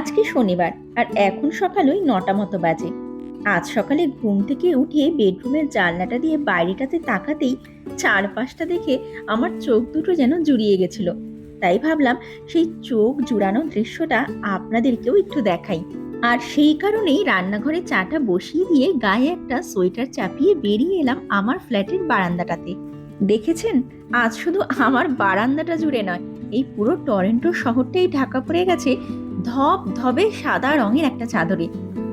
আজকে শনিবার, আর এখন সকাল ওই নটা মতো বাজে। আজ সকালে ঘুম থেকে উঠে বেডরুমের জানলাটা দিয়ে বাইরেটাতে তাকাতেই চারপাশটা দেখে আমার চোখ দুটো যেন জুড়িয়ে গেছিল। তাই ভাবলাম সেই চোখ জুড়ানো দৃশ্যটা আপনাদেরকেও একটু দেখাই। আর সেই কারণেই রান্নাঘরে চাটা বসিয়ে দিয়ে গায়ে একটা সোয়েটার চাপিয়ে বেরিয়ে এলাম আমার ফ্ল্যাটের বারান্দাটাতে। দেখেছেন? আজ শুধু আমার বারান্দাটা জুড়ে নয়, এই পুরো টরেন্টো শহরটাই ঢাকা পড়ে গেছে ধপ ধবে সাদা রঙের একটা চাদরে।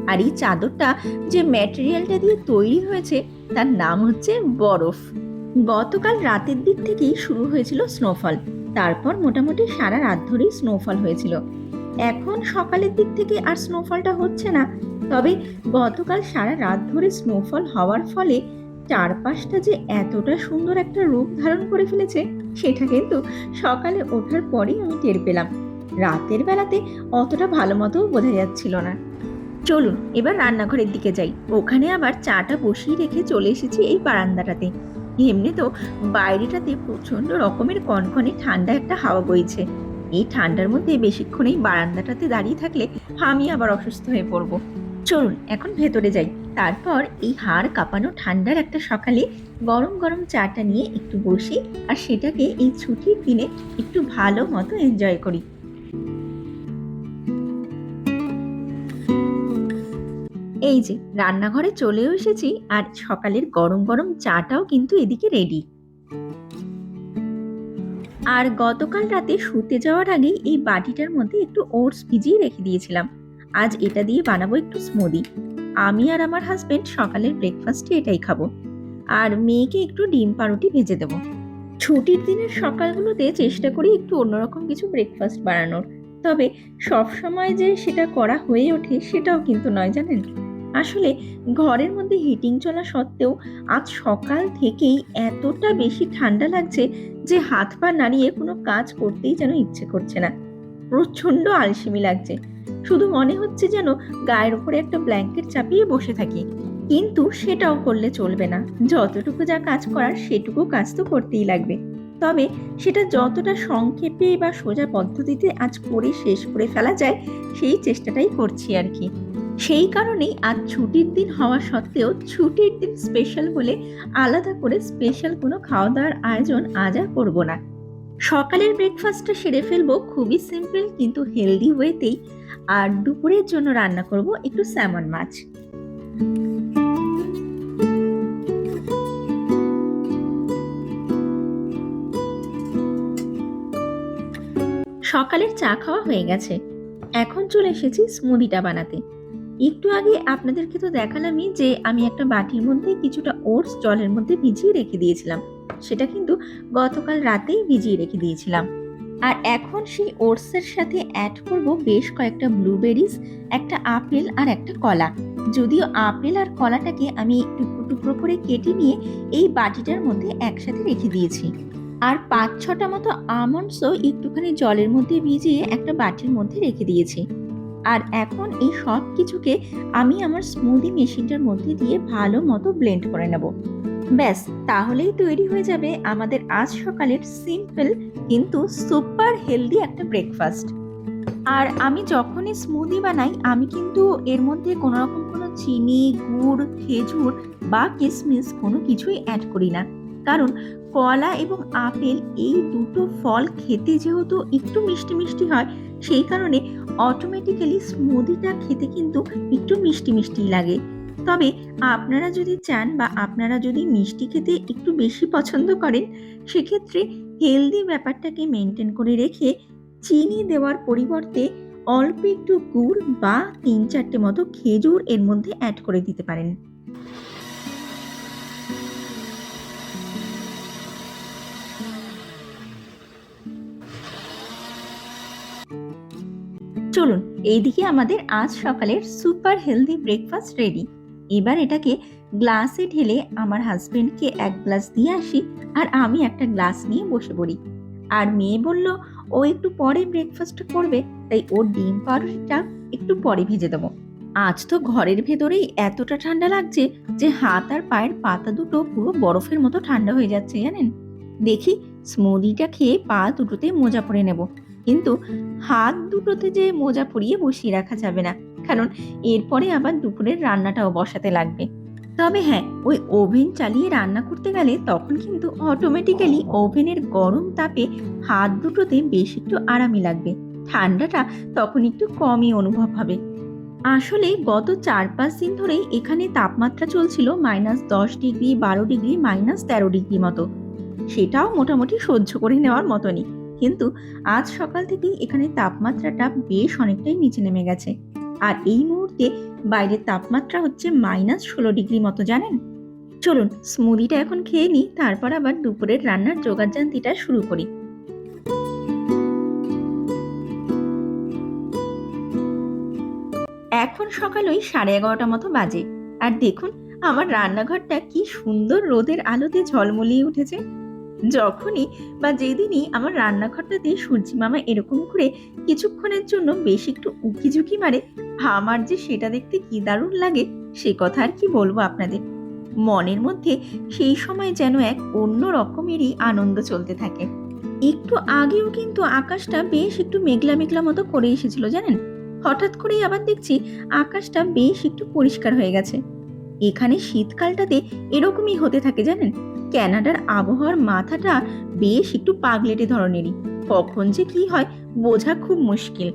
আর এই চাদরটা যে ম্যাটেরিয়ালটা দিয়ে তৈরি হয়েছে, তার নাম হচ্ছে বরফ। গতকাল রাতের দিক থেকেই শুরু হয়েছিল স্নোফল তারপর মোটামুটি সারা রাত ধরেই স্নোফল হয়েছিল। এখন সকালের দিক থেকে আর স্নোফলটা হচ্ছে না। তবে গতকাল সারা রাত ধরে স্নোফল হওয়ার ফলে চারপাশটা যে এতটা সুন্দর একটা রূপ ধারণ করে ফেলেছে, সেটা কিন্তু সকালে ওঠার পরেই আমি টের পেলাম। রাতের বেলাতে অতটা ভালো মতো বোঝা যাচ্ছিল না। চলুন, এবার রান্নাঘরের দিকে যাই। ওখানে আবার চাটা বসিয়ে রেখে চলে এসেছি এই বারান্দাটাতে। এমনি তো বাইরেটাতে প্রচণ্ড রকমের কনকনে ঠান্ডা একটা হাওয়া বইছে। এই ঠান্ডার মধ্যে বেশিক্ষণ এই বারান্দাটাতে দাঁড়িয়ে থাকলে আমি আবার অসুস্থ হয়ে পড়ব। চলুন, এখন ভেতরে যাই। তারপর এই হাড় কাঁপানো ঠান্ডার একটা সকালে গরম গরম চাটা নিয়ে একটু বসি আর সেটাকে এই ছুটির দিনে একটু ভালো মতো এনজয় করি। এই যে, রান্নাঘরে চলেও এসেছি আর সকালের গরম গরম চাটাও কিন্তু এদিকে রেডি আর গতকাল রাতে শুতে যাওয়ার আগে এই বাটিটার মধ্যে একটু ওটস ভিজিয়ে রেখে দিয়েছিলাম। আজ এটা দিয়ে বানাবো একটু স্মুদি আমি আর আমার হাজবেন্ড সকালের ব্রেকফাস্টে এটাই খাব। আর মেয়েকে একটু ডিম পাউরুটি ভেজে দেবো। ছুটির দিনের সকালগুলোতে চেষ্টা করি একটু অন্যরকম কিছু ব্রেকফাস্ট বানানোর। তবে সব সময় যে সেটা করা হয়ে ওঠে সেটাও কিন্তু নয়, জানেন? আসলে ঘরের মধ্যে হিটিং চলা সত্ত্বেও আজ সকাল থেকেই এতটা বেশি ঠান্ডা লাগছে যে হাত পা নাড়িয়ে কোনো কাজ করতেই যেন ইচ্ছে করছে না। প্রচণ্ড আলসেমি লাগছে। শুধু মনে হচ্ছে যেন গায়ের উপরে একটা ব্ল্যাঙ্কেট চাপিয়ে বসে থাকি। কিন্তু সেটাও করলে চলবে না। যতটুকু যা কাজ করার সেটুকু কাজ তো করতেই লাগবে। তবে সেটা যতটা সংক্ষেপে বা সোজা পদ্ধতিতে আজ করে শেষ করে ফেলা যায়, সেই চেষ্টাটাই করছি আর কি। সেই কারণেই আজ ছুটির দিন হওয়া সত্ত্বেও ছুটির দিন স্পেশাল বলে আলাদা করে স্পেশাল কোনো খাওয়া দাওয়ার আয়োজন আজ আর করব না। সকালের ব্রেকফাস্টটা সেরে ফেলব খুবই সিম্পল কিন্তু হেলদি ওয়েতেই আর দুপুরের জন্য রান্না করব একটু স্যামন মাছ। সকালের চা খাওয়া হয়ে গেছে। এখন চলে এসেছি স্মুদিটা বানাতে। একটু আগে আপনাদেরকে তো দেখালামই যে আমি একটা বাটির মধ্যে কিছুটা ওটস জলের মধ্যে ভিজিয়ে রেখে দিয়েছিলাম। সেটা কিন্তু গতকাল রাতেই ভিজিয়ে রেখে দিয়েছিলাম। আর এখন সেই ওটসের সাথে অ্যাড করব বেশ কয়েকটা ব্লুবেরিজ একটা আপেল আর একটা কলা। যদিও আপেল আর কলাটাকে আমি টুকরো টুকরো করে কেটে নিয়ে এই বাটিটার মধ্যে একসাথে রেখে দিয়েছি। আর পাঁচ ছটা মতো আমন্ডসও একটুখানি জলের মধ্যে ভিজিয়ে একটা বাটির মধ্যে রেখে দিয়েছি। আর এখন এই সব কিছুকে আমি আমার স্মুদি মেশিনটার মধ্যে দিয়ে ভালো মতো ব্লেন্ড করে নেব। ব্যাস, তাহলেই তৈরি হয়ে যাবে আমাদের আজ সকালের সিম্পল কিন্তু সুপার হেলদি একটা ব্রেকফাস্ট আর আমি যখনই স্মুদি বানাই, আমি কিন্তু এর মধ্যে কোনো রকম কোনো চিনি, গুড়, খেজুর বা কিশমিশ কোনো কিছুই অ্যাড করি না। কারণ কলা এবং আপেল এই দুটো ফল খেতে যেহেতু একটু মিষ্টি মিষ্টি হয়, সেই কারণে অটোমেটিক্যালি স্মুদিটা খেতে কিন্তু একটু মিষ্টি মিষ্টি লাগে। তবে আপনারা যদি চান বা আপনারা যদি মিষ্টি খেতে একটু বেশি পছন্দ করেন, সেক্ষেত্রে হেলদি ব্যাপারটাকে মেনটেন করে রেখে চিনি দেওয়ার পরিবর্তে অল্প একটু গুড় বা তিন চারটে মতো খেজুর এর মধ্যে অ্যাড করে দিতে পারেন। চলুন, এইদিকে আমাদের আজ সকালের সুপার হেলদি ব্রেকফাস্ট রেডি এবার এটাকে গ্লাসে ঢেলে আমার হাজবেন্ডকে এক গ্লাস দিয়ে আসি আর আমি একটা গ্লাস নিয়ে বসে পড়ি। আর মেয়ে বলল, ও একটু পরে ব্রেকফাস্ট করবে, তাই ওর ডিম পাউরুটিটা একটু পরে ভেজে দেবো। আজ তো ঘরের ভেতরেই এতটা ঠান্ডা লাগছে যে হাত আর পায়ের পাতা দুটো পুরো বরফের মতো ঠান্ডা হয়ে যাচ্ছে, জানেন? দেখি স্মুদিটা খেয়ে পা দুটোতে মোজা পরে নেব। কিন্তু হাত দুটোতে যে মোজা পরিয়ে বসিয়ে রাখা যাবে না। কারণ এরপরে আবার দুপুরের রান্নাটাও বসাতে লাগবে। তবে হ্যাঁ ওই ওভেন চালিয়ে রান্না করতে গেলে তখন কিন্তু অটোমেটিক্যালি ওভেনের গরম তাপে হাত দুটোতে বেশ একটু আরামই লাগবে। ঠান্ডাটা তখন একটু কমই অনুভব হবে। আসলে গত চার পাঁচ দিন ধরেই এখানে তাপমাত্রা চলছিল মাইনাস দশ ডিগ্রি, বারো ডিগ্রি, মাইনাস তেরো ডিগ্রি মতো। সেটাও মোটামুটি সহ্য করে নেওয়ার মতনই। কিন্তু আজ সকাল থেকেই এখানে তাপমাত্রাটা বেশ অনেকটাই নিচে নেমে গেছে। আর এই মুহূর্তে বাইরের তাপমাত্রা হচ্ছে মাইনাস ষোলো ডিগ্রি মতো, জানেন? চলুন স্মুদিটা এখন খেয়ে নিই, তারপর আবার দুপুরের রান্নার যোগাযান্তিটা শুরু করি। এখন সকাল ওই সাড়ে এগারোটা মতো বাজে। আর দেখুন, আমার রান্নাঘরটা কি সুন্দর রোদের আলোতে ঝলমলিয়ে উঠেছে। যখনই বা যেদিনই আমার রান্নাঘরটাতে সূর্যি মামা এরকম করে কিছুক্ষণের জন্য বেশ একটু উকি ঝুঁকি মারে, আমার যে সেটা দেখতে কি দারুণ লাগে, সে কথা আর কি বলব আপনাদের। মনের মধ্যে সেই সময় যেন এক অন্য রকমেরই আনন্দ চলতে থাকে। একটু আগেও কিন্তু আকাশটা বেশ একটু মেঘলা মেঘলা মতো করে এসেছিল, জানেন? হঠাৎ করেই আবার দেখছি আকাশটা বেশ একটু পরিষ্কার হয়ে গেছে। এখানে শীতকালটাতে এরকমই হতে থাকে, জানেন? ক্যানাডার আবহাওয়ার মাথাটা বেশ একটু পাগলেটে ধরনেরই। কখন যে কি হয় বোঝা খুব মুশকিল।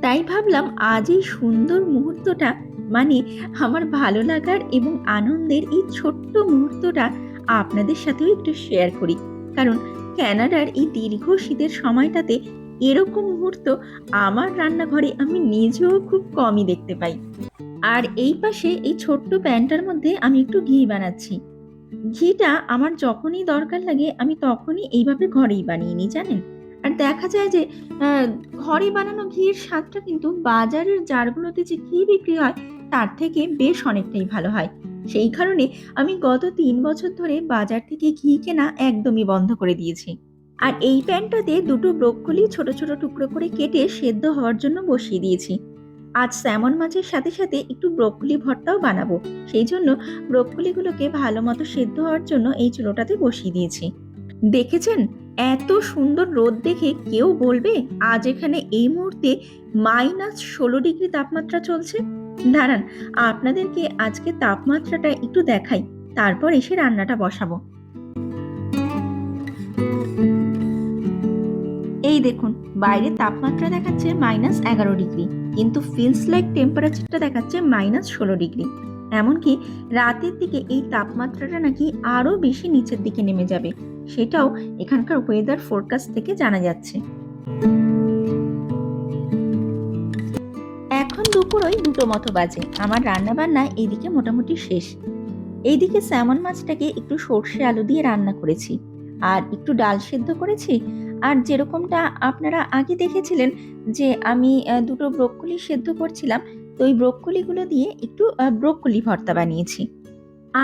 তাই ভাবলাম আজ এই সুন্দর মুহূর্তটা মানে আমার ভালো লাগার এবং আনন্দের এই ছোট্ট মুহূর্তটা আপনাদের সাথেও একটু শেয়ার করি। কারণ ক্যানাডার এই দীর্ঘ শীতের সময়টাতে এরকম মুহূর্ত আমার রান্নাঘরে আমি নিজেও খুব কমই দেখতে পাই। আর এই পাশে এই ছোট্ট প্যানটার মধ্যে আমি একটু ঘি বানাচ্ছি। ঘিটা আমার যখনই দরকার লাগে, আমি তখনই এইভাবে ঘরেই বানিয়ে নিই, জানেন? আর দেখা যায় যে ঘরে বানানো ঘিয়ের স্বাদটা কিন্তু বাজারের জারগুলোতে যে ঘি বিক্রি হয়, তার থেকে বেশ অনেকটাই ভালো হয়। সেই কারণে আমি গত তিন বছর ধরে বাজার থেকে ঘি কেনা একদমই বন্ধ করে দিয়েছি। আর এই প্যানটাতে দুটো ব্রোকলি ছোট ছোট টুকরো করে কেটে সেদ্ধ হওয়ার জন্য বসিয়ে দিয়েছি। আজ স্যামন মাছের সাথে সাথে একটু ব্রোকলি ভর্তাও বানাবো। সেই জন্য ব্রোকলিগুলোকে ভালো মতো সেদ্ধ হওয়ার জন্য এই চুলোটাতে বসিয়ে দিয়েছি। দেখেছেন? এত সুন্দর রোদ দেখে কেউ বলবে আজ এখানে এই মুহূর্তে মাইনাস ষোলো ডিগ্রি তাপমাত্রা চলছে? দাঁড়ান, আপনাদেরকে আজকে তাপমাত্রাটা একটু দেখাই, তারপর এসে রান্নাটা বসাবো। এই দেখুন বাইরে তাপমাত্রা দেখাচ্ছে মাইনাস এগারো ডিগ্রি। কিন্তু ফিলস লাইক টেম্পারেচারটা দেখাচ্ছে মাইনাস ষোলো ডিগ্রি এমনকি রাতের দিকে এই তাপমাত্রাটা নাকি আরও বেশি নিচের দিকে নেমে যাবে, সেটাও এখানকার ওয়েদার ফোরকাস্ট থেকে জানা যাচ্ছে। এখন দুপুর ওই দুটো মতো বাজে, আমার রান্না বান্না এইদিকে মোটামুটি শেষ। এইদিকে স্যামন মাছটাকে একটু সর্ষে আলু দিয়ে রান্না করেছি, আর একটু ডাল সেদ্ধ করেছি আর যেরকমটা আপনারা আগে দেখেছিলেন যে আমি দুটো ব্রোকলি সেদ্ধ করছিলাম, তো ওই ব্রোকলিগুলো দিয়ে একটু ব্রোকলি ভর্তা বানিয়েছি।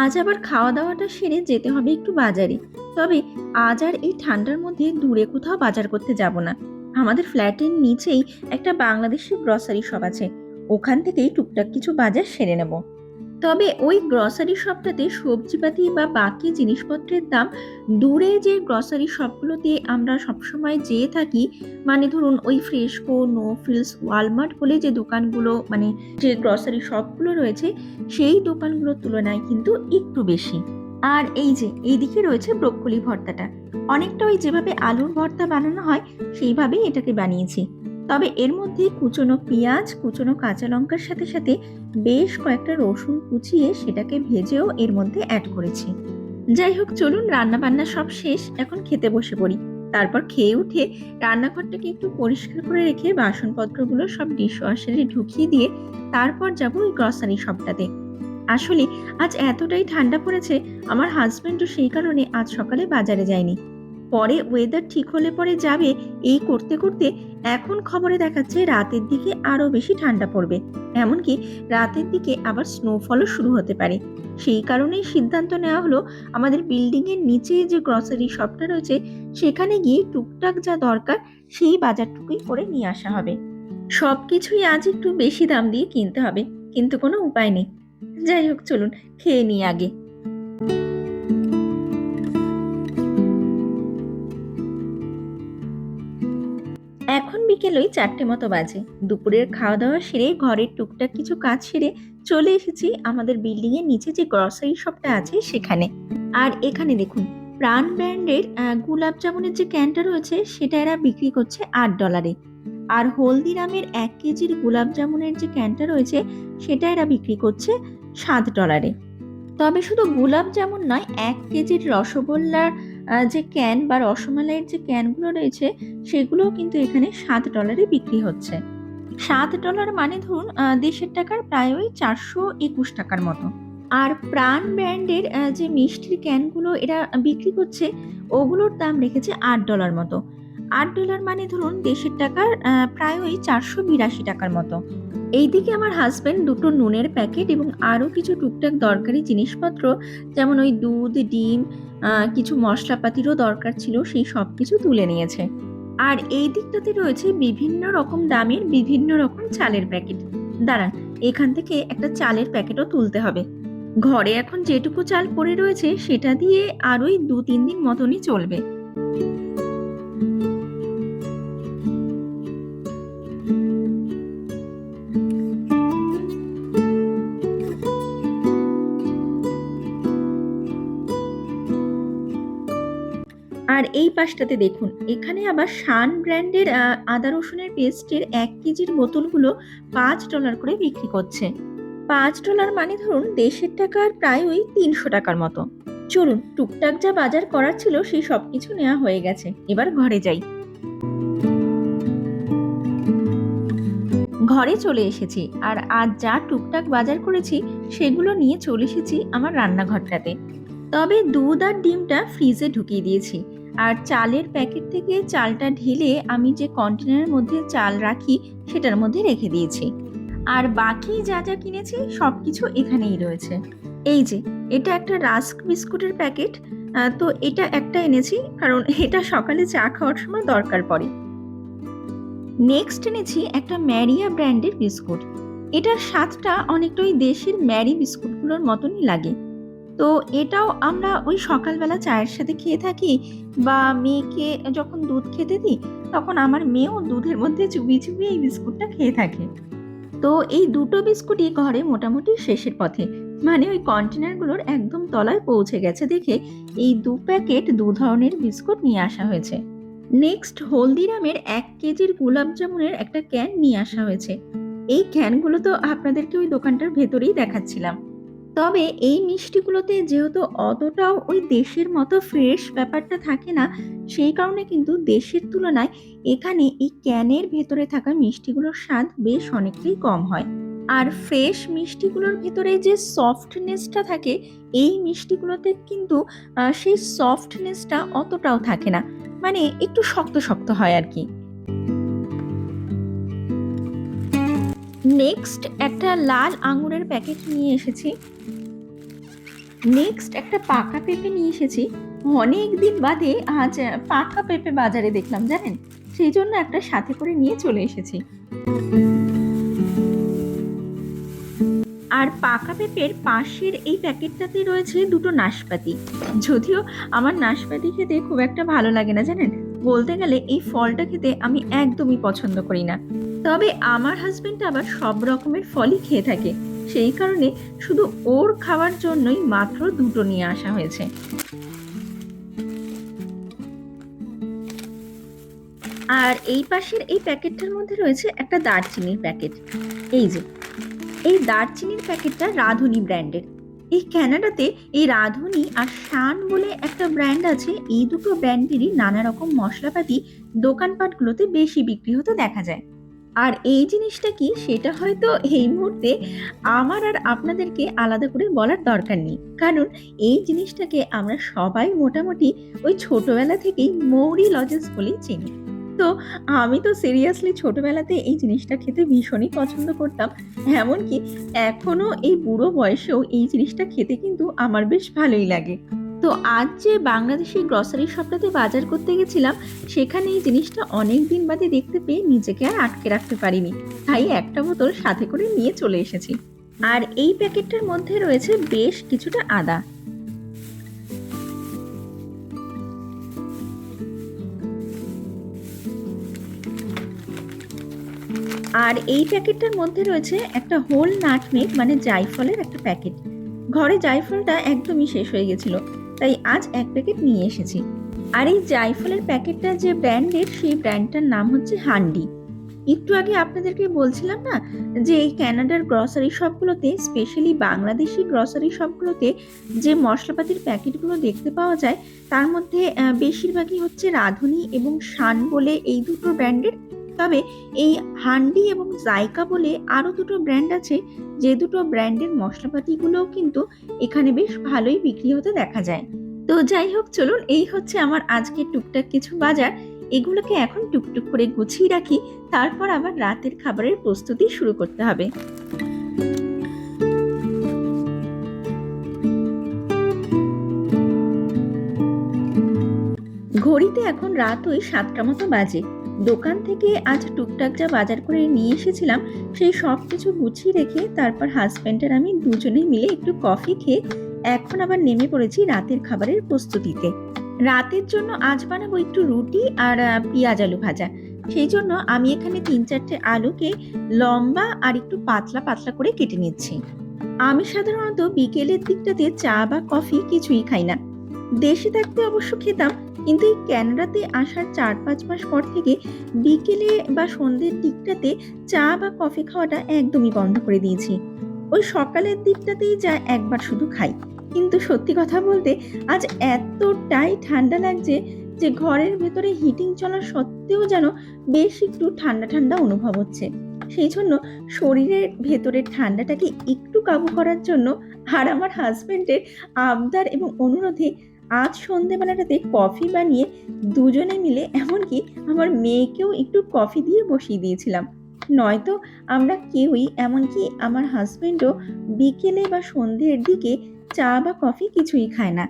আজ আবার খাওয়া দাওয়াটা সেরে যেতে হবে একটু বাজারে। তবে আজ আর এই ঠান্ডার মধ্যে দূরে কোথাও বাজার করতে যাব না। আমাদের ফ্ল্যাটের নিচেই একটা বাংলাদেশি গ্রসারি শপ আছে। ওখান থেকেই টুকটাক কিছু বাজার সেরে নেব। তবে ওই গ্রসারি শপটাতে সবজিপাতি বা বাকি জিনিসপত্রের দাম দূরে যে গ্রসারি শপগুলোতে আমরা সবসময় যেয়ে থাকি মানে ধরুন ওই ফ্রেশকো নো ফিলস ওয়ালমার্ট বলে যে দোকানগুলো মানে যে গ্রসারি শপগুলো রয়েছে, সেই দোকানগুলোর তুলনায় কিন্তু একটু বেশি। আর এই যে, এইদিকে রয়েছে ব্রোকলি ভর্তাটা। অনেকটা ওই যেভাবে আলুর ভর্তা বানানো হয়, সেইভাবেই এটাকে বানিয়েছি। তবে এর মধ্যে কুচনো পেঁয়াজ, কুচনো কাঁচা লঙ্কার সাথে সাথে বেশ কয়েকটা রসুন কুচিয়ে সেটাকে ভেজেও এর মধ্যে অ্যাড করেছি। যাই হোক, চলুন রান্না বান্না সব শেষ, এখন খেতে বসে পড়ি। তারপর খেয়ে উঠে রান্নাঘরটাকে একটু পরিষ্কার করে রেখে বাসনপত্রগুলো সব ডিশওয়াশারে ঢুকিয়ে দিয়ে তারপর যাব ওই গ্রসারি শপটাতে আসলে আজ এতটাই ঠান্ডা পড়েছে, আমার হাজব্যান্ডও সেই কারণে আজ সকালে বাজারে যায়নি। পরে ওয়েদার ঠিক হলে পরে যাবে, এই করতে করতে এখন খবরে দেখাচ্ছে রাতের দিকে আরও বেশি ঠান্ডা পড়বে। এমনকি রাতের দিকে আবার স্নোফলও শুরু হতে পারে। সেই কারণেই সিদ্ধান্ত নেওয়া হলো, আমাদের বিল্ডিংয়ের নিচে যে গ্রসারি শপটা রয়েছে, সেখানে গিয়ে টুকটাক যা দরকার সেই বাজারটুকুই করে নিয়ে আসা হবে। সবকিছুই আজ একটু বেশি দাম দিয়ে কিনতে হবে, কিন্তু কোনো উপায় নেই। যাই হোক, চলুন খেয়ে নিই আগে। বিকেল ওই চারটে মতো বাজে। দুপুরের খাওয়া দাওয়া সেরে ঘরের টুকটাক কিছু কাজ সেরে চলে এসেছি আমাদের বিল্ডিং এর নিচে যে গ্রসারি শপটা আছে সেখানে। আর এখানে দেখুন, প্রাণ ব্র্যান্ডের গোলাপ জামুনের যে ক্যানটা রয়েছে সেটা এরা বিক্রি করছে আট ডলারে আর হলদিরামের এক কেজির গোলাপ জামুনের যে ক্যানটা রয়েছে সেটা এরা বিক্রি করছে সাত ডলারে তবে শুধু গোলাপ জামুন নয়, এক কেজির রসগোল্লার যে ক্যান বা রসমালাইয়ের যে ক্যানগুলো রয়েছে, সেগুলোও কিন্তু এখানে সাত ডলারে বিক্রি হচ্ছে। সাত ডলার মানে ধরুন দেশের টাকার প্রায় ওই চারশো একুশ টাকার মতো। আর প্রাণ ব্র্যান্ডের যে মিষ্টির ক্যানগুলো এরা বিক্রি করছে, ওগুলোর দাম রেখেছে আট ডলার মতো। আট ডলার মানে ধরুন, দেশের টাকার প্রায় ওই চারশো বিরাশি টাকার মতো। এইদিকে আমার হাজবেন্ড দুটো নুনের প্যাকেট এবং আরও কিছু টুকটাক দরকারি জিনিসপত্র, যেমন ওই দুধ, ডিম কিছু মশলাপাতিরও দরকার ছিল, সেই সব কিছু তুলে নিয়েছে। আর এই দিকটাতে রয়েছে বিভিন্ন রকম দামের বিভিন্ন রকম চালের প্যাকেট দাঁড়ান, এখান থেকে একটা চালের প্যাকেটও তুলতে হবে। ঘরে এখন যেটুকু চাল পড়ে রয়েছে, সেটা দিয়ে আরোই দু তিন দিন মতনই চলবে। আর এই পাশটাতে দেখুন, এখানে আবার শান ব্র্যান্ডের আদা রসুনের পেস্টের এক কেজির বোতলগুলো পাঁচ ডলার করে বিক্রি করছে। পাঁচ ডলার মানে ধরুন দেশের টাকার প্রায় ওই তিনশো টাকার মতো। চলুন, টুকটাক যা বাজার করার ছিল সেই সব কিছু নেওয়া হয়ে গেছে। এবার ঘরে যাই। ঘরে চলে এসেছি আর আজ যা টুকটাক বাজার করেছি সেগুলো নিয়ে চলে এসেছি আমার রান্নাঘরটাতে। তবে দুধ আর ডিমটা ফ্রিজে ঢুকিয়ে দিয়েছি। আর চালের প্যাকেট থেকে চালটা ঢেলে আমি যে কন্টেনারের মধ্যে চাল রাখি, সেটার মধ্যে রেখে দিয়েছি। আর বাকি যা যা কিনেছি সব কিছু এখানেই রয়েছে। এই যে, এটা একটা রাস্ক বিস্কুটের প্যাকেট। তো এটা একটা এনেছি, কারণ এটা সকালে চা খাওয়ার সময় দরকার পড়ে। নেক্সট এনেছি একটা ম্যারিয়া ব্র্যান্ডের বিস্কুট। এটার স্বাদটা অনেকটাই দেশের ম্যারি বিস্কুটগুলোর মতনই লাগে। তো এটাও আমরা ওই সকালবেলা চায়ের সাথে খেয়ে থাকি বা মেয়েকে যখন দুধ খেতে দিই, তখন আমার মেয়েও দুধের মধ্যে চুবিয়ে চুবিয়ে এই বিস্কুটটা খেয়ে থাকে। তো এই দুটো বিস্কুটই ঘরে মোটামুটি শেষের পথে। মানে ওই কন্টেনারগুলোর একদম তলায় পৌঁছে গেছে দেখে এই দু প্যাকেট দু ধরনের বিস্কুট নিয়ে আসা হয়েছে। নেক্সট হলদিরামের এক কেজির গোলাপ জামুনের একটা ক্যান নিয়ে আসা হয়েছে। এই ক্যানগুলো তো আপনাদেরকে ওই দোকানটার ভেতরেই দেখাচ্ছিলাম। তবে এই মিষ্টিগুলোতে যেহেতু অতটাও ওই দেশের মতো ফ্রেশ ব্যাপারটা থাকে না, সেই কারণে কিন্তু দেশের তুলনায় এখানে এই ক্যানের ভেতরে থাকা মিষ্টিগুলোর স্বাদ বেশ অনেকটাই কম হয়। আর ফ্রেশ মিষ্টিগুলোর ভেতরে যে সফটনেসটা থাকে, এই মিষ্টিগুলোতে কিন্তু সেই সফটনেসটা অতটাও থাকে না। মানে একটু শক্ত শক্ত হয় আর কি। নেক্সট একটা লাল আঙুরের প্যাকেট নিয়ে এসেছি। নেক্সট একটা পাকা পেঁপে নিয়ে এসেছি। অনেক দিন বাদে আজ পাকা পেঁপে বাজারে দেখলাম, জানেন? সেই জন্য একটা সাথে করে নিয়ে চলে এসেছি। আর পাকা পেঁপের পাশের এই প্যাকেটটাতে রয়েছে দুটো নাশপাতি। যদিও আমার নাশপাতি খেতে খুব একটা ভালো লাগে না, জানেন? বলতে গেলে এই ফলটা খেতে আমি একদমই পছন্দ করি না। তবে আমার হাজবেন্ড আবার সব রকমের ফলই খেয়ে থাকে। সেই কারণে শুধু ওর খাওয়ার জন্যই মাত্র দুটো নিয়ে আসা হয়েছে। আর এই পাশের এই প্যাকেটটার মধ্যে রয়েছে একটা দারচিনির প্যাকেট। এই যে, এই দারচিনির প্যাকেটটা রাধুনি ব্র্যান্ডের। এই ক্যানাডাতে এই রাধুনি আর শান বলে একটা ব্র্যান্ড আছে, এই দুটো ব্র্যান্ডেরই নানা রকম মশলাপাতি দোকানপাটগুলোতে বেশি বিক্রি হতে দেখা যায়। আর এই জিনিসটা কি? সেটা হয়তো এই মুহূর্তে আমার আর আপনাদেরকে আলাদা করে বলার দরকার নেই। কারণ এই জিনিসটাকে আমরা সবাই মোটামুটি ওই ছোটবেলা থেকেই মৌরি লজেন্স বলেই চিনি। তো আমি তো সিরিয়াসলি ছোটবেলাতে এই জিনিসটা খেতে ভীষণই পছন্দ করতাম। এমনকি এখনও এই বুড়ো বয়সেও এই জিনিসটা খেতে কিন্তু আমার বেশ ভালোই লাগে। তো আজ যে বাংলাদেশি গ্রসারি শপটাতে বাজার করতে গেছিলাম, সেখানে এই জিনিসটা অনেক দিন বাদে দেখতে পেয়ে নিজেকে আর আটকে রাখতে পারিনি। তাই একটা বোতল সাথে করে নিয়ে চলে এসেছি। আর এই প্যাকেটটার মধ্যে রয়েছে বেশ কিছুটা আদা। আর এই প্যাকেটটার মধ্যে রয়েছে একটা হোল নাটমেগ মানে জাইফলের একটা প্যাকেট। ঘরে জাইফলটা একদমই শেষ হয়ে গেছিল। তাই আজ এক প্যাকেট নিয়ে এসেছি। আর এই জায়ফলের প্যাকেটটা যে ব্র্যান্ডের, সেই ব্র্যান্ডটার নাম হচ্ছে হান্ডি। একটু আগে আপনাদেরকে বলছিলাম না যে এই ক্যানাডার গ্রসারি শপগুলোতে, স্পেশালি বাংলাদেশি গ্রসারি শপগুলোতে যে মশলাপাতির প্যাকেটগুলো দেখতে পাওয়া যায়, তার মধ্যে বেশিরভাগই হচ্ছে রাঁধুনি এবং শান বলে এই দুটো ব্র্যান্ডের তবে এই হান্ডি এবং জাইকা বলে আরও দুটো ব্র্যান্ড আছে, যে দুটো ব্র্যান্ডের মশলাপাতিগুলোও কিন্তু এখানে বেশ ভালোই বিক্রি হতে দেখা যায়। তো যাই হোক, চলুন এই হচ্ছে আমার আজকে টুকটাক কিছু বাজার। এগুলোকে এখন টুকটুক করে গুছিয়ে রাখি, তারপর আবার রাতের খাবারের প্রস্তুতি শুরু করতে হবে। ঘড়িতে এখন রাত ওই সাতটা মতো বাজে। দোকান থেকে আজ টুকটাক যা বাজার করে নিয়ে এসেছিলাম, সেই সব কিছু গুছিয়ে রেখে তারপর হাজব্যান্ড আর আমি দুজনে মিলে একটু কফি খেয়ে এখন আবার নেমে পড়েছি রাতের খাবারের প্রস্তুতিতে। রাতের জন্য আজ বানাবো একটু রুটি আর পেঁয়াজ আলু ভাজা। সেই জন্য আমি এখানে তিন চারটে আলুকে লম্বা আর একটু পাতলা পাতলা করে কেটে নিচ্ছি। আমি সাধারণত বিকেলের দিকটাতে চা বা কফি কিছুই খাই না। দেশে থাকতে অবশ্য খেতাম কিন্তু এই ক্যানাডাতে আসার চার পাঁচ মাস পর থেকে বিকেলে বা সন্ধ্যের দিকটাতে চা বা কফি খাওয়াটা একদমই বন্ধ করে দিয়েছি। ওই সকালের দিকটাতেই যা একবার শুধু খাই। কিন্তু সত্যি কথা বলতে আজ এতটাই ঠান্ডা লাগছে যে ঘরের ভেতরে হিটিং চলা সত্ত্বেও যেন বেশ একটু ঠান্ডা ঠান্ডা অনুভব হচ্ছে। সেই জন্য শরীরের ভেতরের ঠান্ডাটাকে একটু কাবু করার জন্য আর আমার হাজব্যান্ডের আবদার এবং অনুরোধে আজ সন্ধেবেলাটাতে কফি বানিয়ে দুজনে মিলে, এমনকি আমার মেয়েকেও একটু কফি দিয়ে বসিয়ে দিয়েছিলাম। নয়তো আমরা কেউই, এমনকি আমার হাজব্যান্ডও বিকেলে বা সন্ধ্যের দিকে চা বা কফি কিছুই খায় না।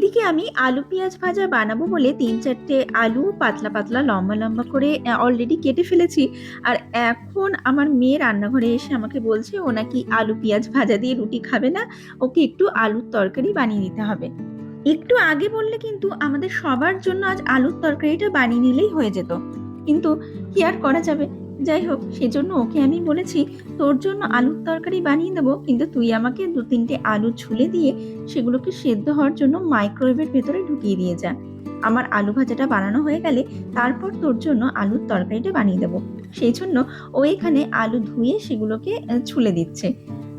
এইদিকে আমি আলু পেঁয়াজ ভাজা বানাবো বলে তিন চারটে আলু পাতলা পাতলা লম্বা লম্বা করে অলরেডি কেটে ফেলেছি। আর এখন আমার মেয়ে রান্নাঘরে এসে আমাকে বলছে, ও নাকি আলু পেঁয়াজ ভাজা দিয়ে রুটি খাবে না, ওকে একটু আলুর তরকারি বানিয়ে দিতে হবে। একটু আগে বললে কিন্তু আমাদের সবার জন্য আজ আলুর তরকারিটা বানিয়ে নিলেই হয়ে যেত। কিন্তু কি আর করা যাবে? যাই হোক, সেজন্য ওকে আমি বলেছি, তোর জন্য আলুর তরকারি বানিয়ে দেবো, কিন্তু তুই আমাকে দু তিনটে আলু ছুলে দিয়ে সেগুলোকে সেদ্ধ হওয়ার জন্য মাইক্রোওয়েভের ভেতরে ঢুকিয়ে দিয়ে যা। আমার আলু ভাজাটা বানানো হয়ে গেলে তারপর তোর জন্য আলুর তরকারিটা বানিয়ে দেবো। সেই জন্য ও এখানে আলু ধুয়ে সেগুলোকে ছুলে দিচ্ছে।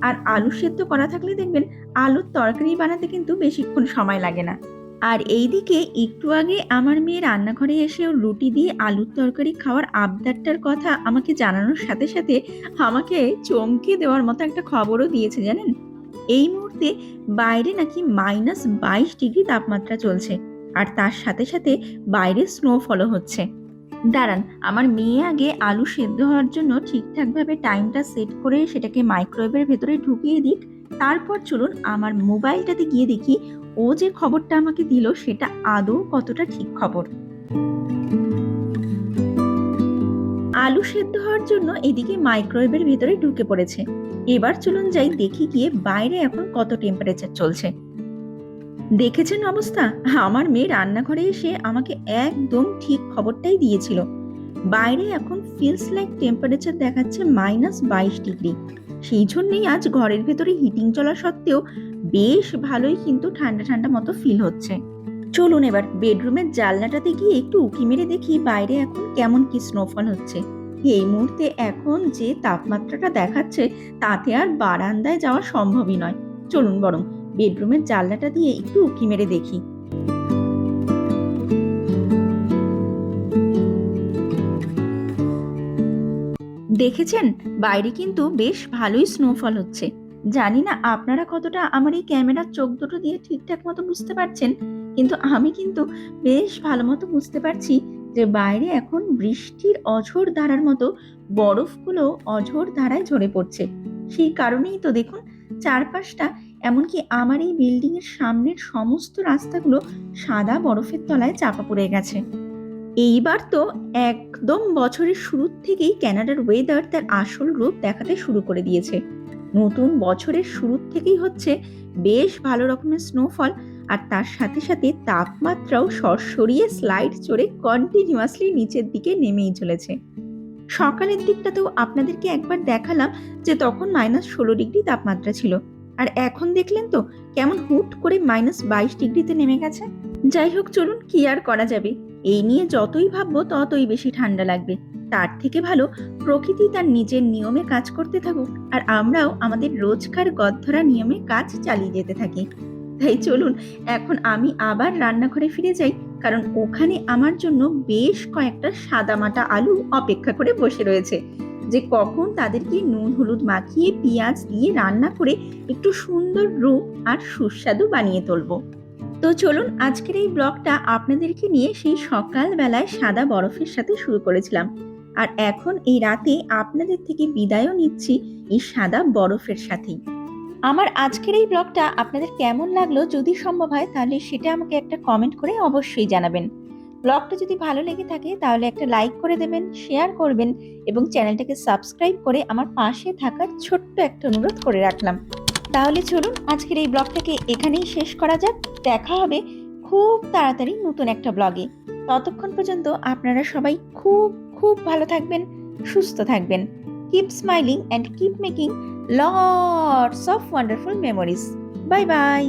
আর আলু সেদ্ধ করা থাকলে দেখবেন আলুর তরকারি বানাতে কিন্তু বেশিক্ষণ সময় লাগে না। আর এইদিকে একটু আগে আমার মেয়ে রান্নাঘরে এসে রুটি দিয়ে আলুর তরকারি খাওয়ার আবদারটার কথা আমাকে জানানোর সাথে সাথে আমাকে চমকে দেওয়ার মতো একটা খবরও দিয়েছে, জানেন? এই মুহূর্তে বাইরে নাকি মাইনাস বাইশ ডিগ্রি তাপমাত্রা চলছে আর তার সাথে সাথে বাইরে স্নোফলও হচ্ছে। দাঁড়ান, আমার মেয়ে আগে আলু সেদ্ধ হওয়ার জন্য ঠিকঠাকভাবে টাইমটা সেট করে সেটাকে মাইক্রোওয়েভের ভেতরে ঢুকিয়ে দিক, তারপর চলুন আমার মোবাইলটাতে গিয়ে দেখি ও যে খবরটা আমাকে দিল সেটা আদৌ কতটা ঠিক খবর? আলু সেদ্ধ হওয়ার জন্য এদিকে মাইক্রোওয়েভের ভেতরে ঢুকে পড়েছে। এবার চলুন যাই দেখি গিয়ে বাইরে এখন কত টেম্পারেচার চলছে। দেখেছেন অবস্থা? আমার মেয়ে রান্নাঘরে এসে আমাকে একদম ঠিক খবরটাই দিয়েছিল। বাইরে এখন ফিলস লাইক টেম্পারেচার দেখাচ্ছে মাইনাস বাইশ ডিগ্রি সেই জন্যই আজ ঘরের ভেতরে হিটিং চলা সত্ত্বেও বেশ ভালোই কিন্তু ঠান্ডা ঠান্ডা মতো ফিল হচ্ছে। চলুন এবার বেডরুমের জানলাটাতে গিয়ে একটু উকি মেরে দেখি বাইরে এখন কেমন কি স্নোফল হচ্ছে। এই মুহূর্তে এখন যে তাপমাত্রাটা দেখাচ্ছে তাতে আর বারান্দায় যাওয়া সম্ভবই নয়। চলুন বরং বেডরুমের জানলাটা দিয়ে একটু উকি মেরে দেখি। দেখেছেন? বাইরে কিন্তু বেশ ভালোই স্নোফল হচ্ছে। জানি না আপনারা কতটা আমার এই ক্যামেরার চোখ দুটো দিয়ে ঠিকঠাক মতো বুঝতে পারছেন, কিন্তু আমি কিন্তু বেশ ভালো মতো বুঝতে পারছি যে বাইরে এখন বৃষ্টির অঝোর ধারার মতো বরফগুলো অঝোর ধারায় ঝরে পড়ছে। সেই কারণেই তো দেখুন, চারপাশটা এমনকি আমার এই বিল্ডিং এর সামনের সমস্ত রাস্তাগুলো সাদা বরফের তলায় চাপা পড়ে গেছে। এইবার তো একদম বছরের শুরুর থেকেই ক্যানাডার ওয়েদার তার আসল রূপ দেখাতে শুরু করে দিয়েছে। নতুন বছরের শুরুর থেকেই হচ্ছে বেশ ভালো রকমের স্নোফল আর তার সাথে সাথে তাপমাত্রাও সরসরিয়ে স্লাইড চড়ে কন্টিনিউয়াসলি নিচের দিকে নেমেই চলেছে। সকালের দিকটাতেও আপনাদেরকে একবার দেখালাম যে তখন মাইনাস ষোলো ডিগ্রি তাপমাত্রা ছিল। আর এখন দেখলেন তো, কেমন হুট করে মাইনাস বাইশ ডিগ্রিতে নেমে গেছে। যাই হোক, চলুন কি আর করা যাবে। এই নিয়ে যতই ভাববো ততই বেশি ঠান্ডা লাগবে। তার থেকে ভালো প্রকৃতি তার নিজের নিয়মে কাজ করতে থাকুক আর আমরাও আমাদের রোজকার গদ্ধরা নিয়মে কাজ চালিয়ে যেতে থাকি। তাই চলুন, এখন আমি আবার রান্নাঘরে ফিরে যাই, কারণ ওখানে আমার জন্য বেশ কয়েকটা সাদামাটা আলু অপেক্ষা করে বসে রয়েছে। যে কখন তাদেরকে নুন, হলুদ মাখিয়ে, পেঁয়াজ দিয়ে রান্না করে একটু সুন্দর রূপ আর সুস্বাদু বানিয়ে তুলবো। তো চলুন আজকের এই ব্লগটা আপনাদেরকে নিয়ে সেই সকালবেলায় সাদা বরফের সাথে শুরু করেছিলাম। আর এখন এই রাতে আপনাদের থেকে বিদায়ও নিচ্ছি এই সাদা বরফের সাথেই। আমার আজকের এই ব্লগটা আপনাদের কেমন লাগল যদি সম্ভব হয় তাহলে সেটা আমাকে একটা কমেন্ট করে অবশ্যই জানাবেন। ব্লগটা যদি ভালো লেগে থাকে তাহলে একটা লাইক করে দেবেন শেয়ার করবেন এবং চ্যানেলটাকে সাবস্ক্রাইব করে আমার পাশে থাকার ছোট্ট একটা অনুরোধ করে রাখলাম। তাহলে চলুন আজকের এই ব্লগটাকে এখানেই শেষ করা যাক। দেখা হবে খুব তাড়াতাড়ি নতুন একটা ব্লগে। ততক্ষণ পর্যন্ত আপনারা সবাই খুব খুব ভালো থাকবেন, সুস্থ থাকবেন। Keep smiling and keep making lots of wonderful memories bye bye